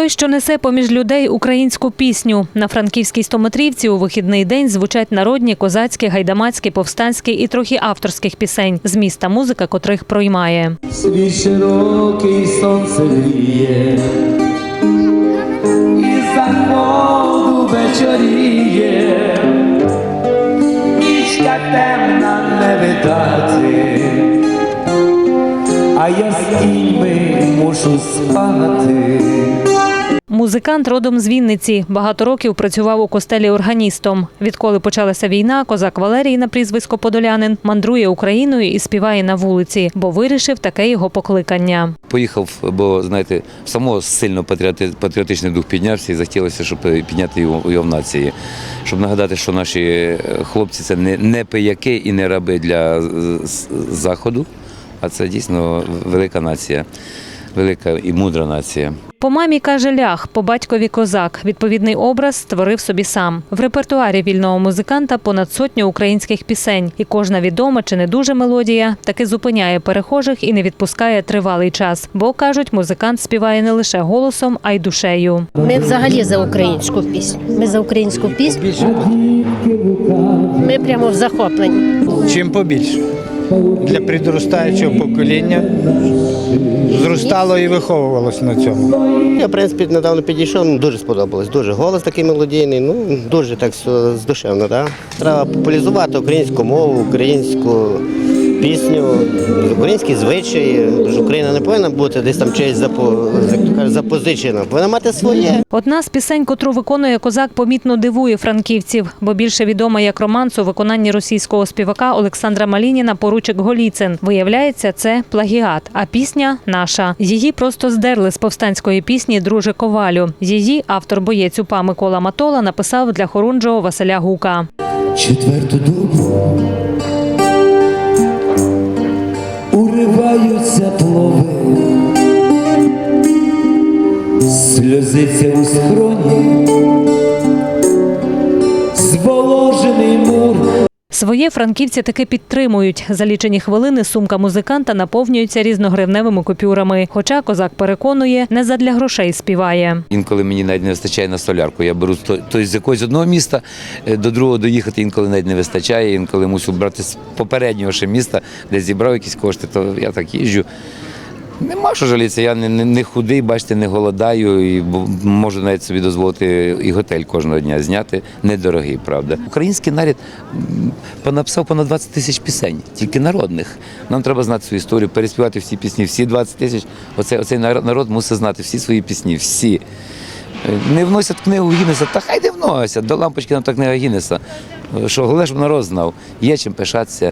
Той, що несе поміж людей українську пісню. На франківській стометрівці у вихідний день звучать народні, козацькі, гайдамацькі, повстанські і трохи авторських пісень, зміст та музика котрих проймає. Світ широкий сонце гріє, і заходу вечоріє, нічка темна не видати, а я з кіньми мушу спати. Музикант родом з Вінниці. Багато років працював у костелі органістом. Відколи почалася війна, козак Валерій на прізвисько Подолянин мандрує Україною і співає на вулиці, бо вирішив таке його покликання. Поїхав, бо знаєте, самого сильно патріотичний дух піднявся і захотілося, щоб підняти його, в нації. Щоб нагадати, що наші е, хлопці це не, пияки і не раби для заходу, а це дійсно велика нація, велика і мудра нація. По мамі каже лях, по батькові козак. Відповідний образ створив собі сам. В репертуарі вільного музиканта понад сотню українських пісень, і кожна відома чи не дуже мелодія таки зупиняє перехожих і не відпускає тривалий час. Бо кажуть, музикант співає не лише голосом, а й душею. Ми взагалі за українську пісню. Ми за українську пісню. Ми прямо в захопленні. чим побільше. Для підростаючого покоління зростало і виховувалося на цьому. Я, в принципі, недавно підійшов, ну, дуже сподобалось. Дуже голос такий мелодійний, ну дуже так все здушевно. Да? Треба популяризувати українську мову, українську пісню, українські звичаї. Україна не повинна бути десь там чиєсь запо, як то запозичена. Повинна мати своє. Одна з пісень, котру виконує козак, помітно дивує франківців, бо більше відома як романс у виконанні російського співака Олександра Малініна Поручик Голіцин. Виявляється, це плагіат, а пісня наша. Її просто здерли з повстанської пісні Друже Ковалю. Її автор боєць УПА Микола Матола написав для хорунжого Василя Гука. Четверту добу сльозиться у схроні, зволожений мур. Своє франківці таки підтримують. За лічені хвилини сумка музиканта наповнюється різногривневими купюрами. Хоча козак переконує, не задля грошей співає. Інколи мені навіть не вистачає на солярку. Я беру то, то з якогось одного міста е, до другого доїхати, інколи навіть не вистачає, інколи мусю брати з попереднього ще міста, де зібрав якісь кошти, то я так їжджу. Нема що жалітися, я не, не, не худий, бачите, не голодаю і можу навіть собі дозволити і готель кожного дня зняти. Недорогий, правда. Український народ м, понаписав понад 20 тисяч пісень, тільки народних. Нам треба знати свою історію, переспівати всі пісні, всі 20 тисяч. Оцей, оцей народ, мусить знати всі свої пісні, всі. Не вносять книгу Гіннеса, та хай не вносять, до лампочки нам так книга Гіннеса. Що головне, народ знав, є чим пишатися.